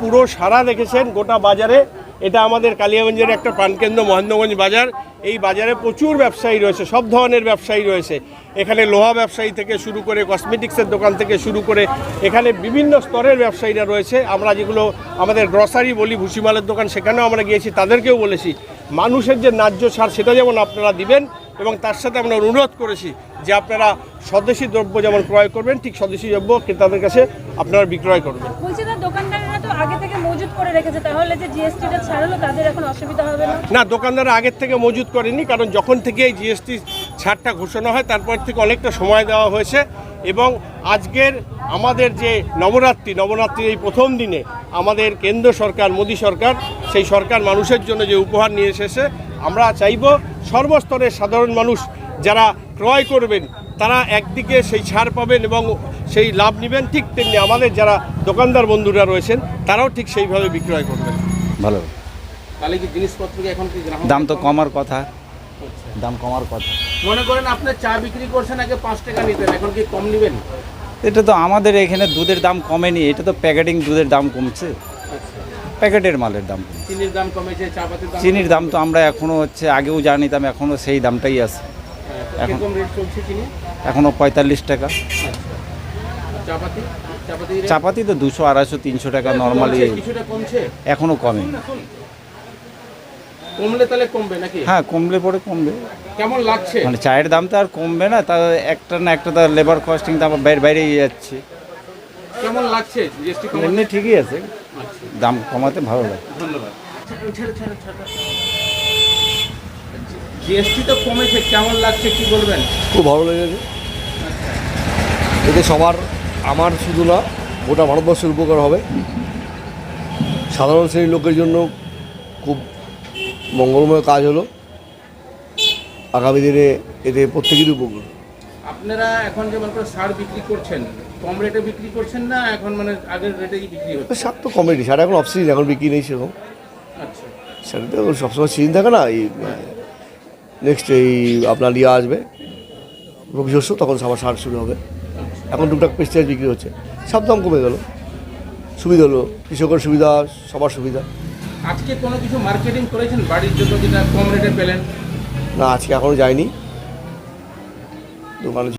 পুরো সারা দেখেছেন গোটা বাজারে। এটা আমাদের কালিয়াগঞ্জের একটা প্রাণকেন্দ্র, মহেন্দ্রগঞ্জ বাজার। এই বাজারে প্রচুর ব্যবসায়ী রয়েছে, সব ধরনের ব্যবসায়ী রয়েছে। এখানে লোহা ব্যবসায়ী থেকে শুরু করে, কসমেটিক্সের দোকান থেকে শুরু করে, এখানে বিভিন্ন স্তরের ব্যবসায়ীরা রয়েছে। আমরা যেগুলো, আমাদের গ্রসারি বলি, ভুসিমালের দোকান, সেখানেও আমরা গিয়েছি, তাদেরকেও বলেছি। মানুষের যে ন্যায্য সার, সেটা যেমন আপনারা দিবেন এবং তার সাথে আমরা অনুরোধ করেছি যে আপনারা স্বদেশি দ্রব্য যেমন ক্রয় করবেন, ঠিক স্বদেশি দ্রব্য ক্রেতাদের কাছে আপনারা বিক্রয় করবেন। করে রেখেছে, তাহলে যে জিএসটিটা ছাড়লো তাদের এখন অসুবিধা হবে না? না দোকানদার আগের থেকে মজুত করেনি, কারণ যখন থেকে এই জিএসটি ছাড়টা ঘোষণা হয়, তারপর থেকে অনেকটা সময় দেওয়া হয়েছে এবং আজকের আমাদের যে নবরাত্রি, নবরাত্রির এই প্রথম দিনে আমাদের কেন্দ্র সরকার, মোদী সরকার সেই সরকার মানুষের জন্য যে উপহার নিয়ে এসেছে, আমরা চাইব সর্বস্তরের সাধারণ মানুষ যারা ক্রয় করবেন তারা একদিকে সেই ছাড় পাবেন এবং সেই লাভ নেবেন ঠিক তেমনি আমাদের যারা দোকানদার বন্ধুরা রয়েছেন তারাও ঠিক সেইভাবে বিক্রয় করবেন। ভালো। তাহলে কি জিনিসপত্র এখন কি দাম তো কমার কথা। দাম কমার কথা। মনে করেন আপনি চা বিক্রি করছেন আগে পাঁচ টাকা নিতেন এখন কি কম নেবেন? এটা তো আমাদের এখানে দুধের দাম কমেনি এটা তো প্যাকেটিং দুধের দাম কমছে। আচ্ছা। প্যাকেটের মালের দাম চিনির দাম কমেছে চা পাতির দাম চিনির দাম তো আমরা এখনও হচ্ছে আগেও জানিতাম এখনও সেই দামটাই আছে। কীরকম রেট চলছে চিনি? এখনও পঁয়তাল্লিশ টাকা। আচ্ছা চাপাতি তো দুশো আড়াইশো তিনশো টাকা নর্মালি এখনও কমে। কমলে তাহলে কমবে নাকি? হ্যাঁ কমলে পরে কমবে। কেমন লাগছে? মানে চায়ের দাম তো আর কমবে না তা একটা না একটা তার লেবার কস্টিং তো আমার বাইরে বাইরেই যাচ্ছে। কেমন লাগছে? জিএসটি এমনি ঠিকই আছে। দাম কমাতে ভালো লাগে। ধন্যবাদ। জিএসটি তো কমেছে কেমন লাগছে কি বলবেন? খুব ভালো লেগেছে। এতে সবার আমার শুধু না গোটা ভারতবর্ষের উপকার হবে। সাধারণ শ্রেণির লোকের জন্য খুব মঙ্গলময় কাজ হলো। আগামী দিনে এতে প্রত্যেকেরই উপকার। আপনারা এখন যে মনে সার বিক্রি করছেন কম রেটে বিক্রি করছেন না এখন মানে আগের রেটেই বিক্রি হচ্ছে? সার তো কমেডি সার এখন অফ সিজন এখন বিক্রি নেই সেরকম। আচ্ছা। সার তো সবসময় সিজন থাকে না এই নেক্সট এই আপনার ইয়ে আসবে। রবি শস্য তখন সবার সার শুরু হবে। এখন টুকটাক পেস্টিসাইড বিক্রি হচ্ছে। সব দাম কমে গেল। সুবিধা হলো। কৃষকের সুবিধা সবার সুবিধা। আজকে কোনো কিছু মার্কেটিং করেছেন? বাড়ির জন্য যেটা কম রেটে পেলেন? না আজকে এখনও যায়নি। দোকানে